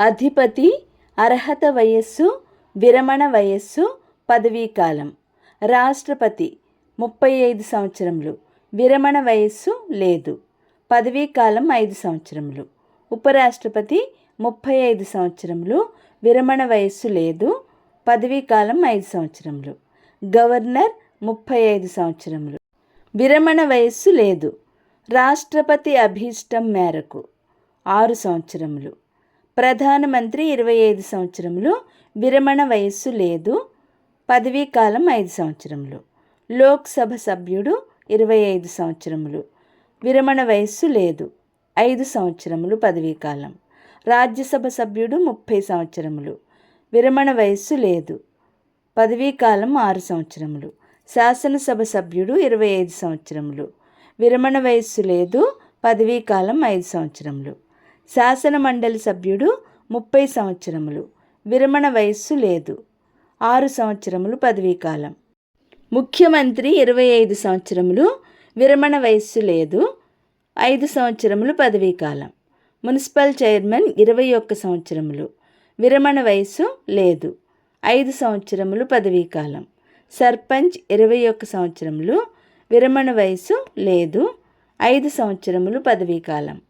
అధిపతి అర్హత వయస్సు విరమణ వయస్సు పదవీకాలం రాష్ట్రపతి ముప్పై ఐదు సంవత్సరములు. విరమణ వయస్సు లేదు. పదవీకాలం ఐదు సంవత్సరములు. ఉపరాష్ట్రపతి ముప్పై ఐదు సంవత్సరములు. విరమణ వయస్సు లేదు. పదవీకాలం ఐదు సంవత్సరములు. గవర్నర్ ముప్పై ఐదు సంవత్సరములు. విరమణ వయస్సు లేదు. రాష్ట్రపతి అభీష్టం మేరకు ఆరు సంవత్సరములు. ప్రధానమంత్రి ఇరవై ఐదు సంవత్సరములు విరమణ వయస్సు లేదు పదవీకాలం ఐదు సంవత్సరములు. లోక్సభ సభ్యుడు ఇరవై ఐదు సంవత్సరములు విరమణ వయస్సు లేదు ఐదు సంవత్సరములు పదవీకాలం రాజ్యసభ సభ్యుడు ముప్పై సంవత్సరములు విరమణ వయస్సు లేదు పదవీకాలం ఆరు సంవత్సరములు. శాసనసభ సభ్యుడు ఇరవై ఐదు సంవత్సరములు విరమణ వయస్సు లేదు పదవీకాలం ఐదు సంవత్సరములు. శాసన మండలి సభ్యుడు ముప్పై సంవత్సరములు. విరమణ వయస్సు లేదు. ఆరు సంవత్సరములు పదవీకాలం. ముఖ్యమంత్రి ఇరవై ఐదు సంవత్సరములు విరమణ వయస్సు లేదు. ఐదు సంవత్సరములు పదవీకాలం. మున్సిపల్ చైర్మన్ ఇరవై ఒక్క సంవత్సరములు. విరమణ వయస్సు లేదు. ఐదు సంవత్సరములు పదవీకాలం. సర్పంచ్ ఇరవై ఒక్క సంవత్సరములు విరమణ వయస్సు లేదు. ఐదు సంవత్సరములు పదవీకాలం.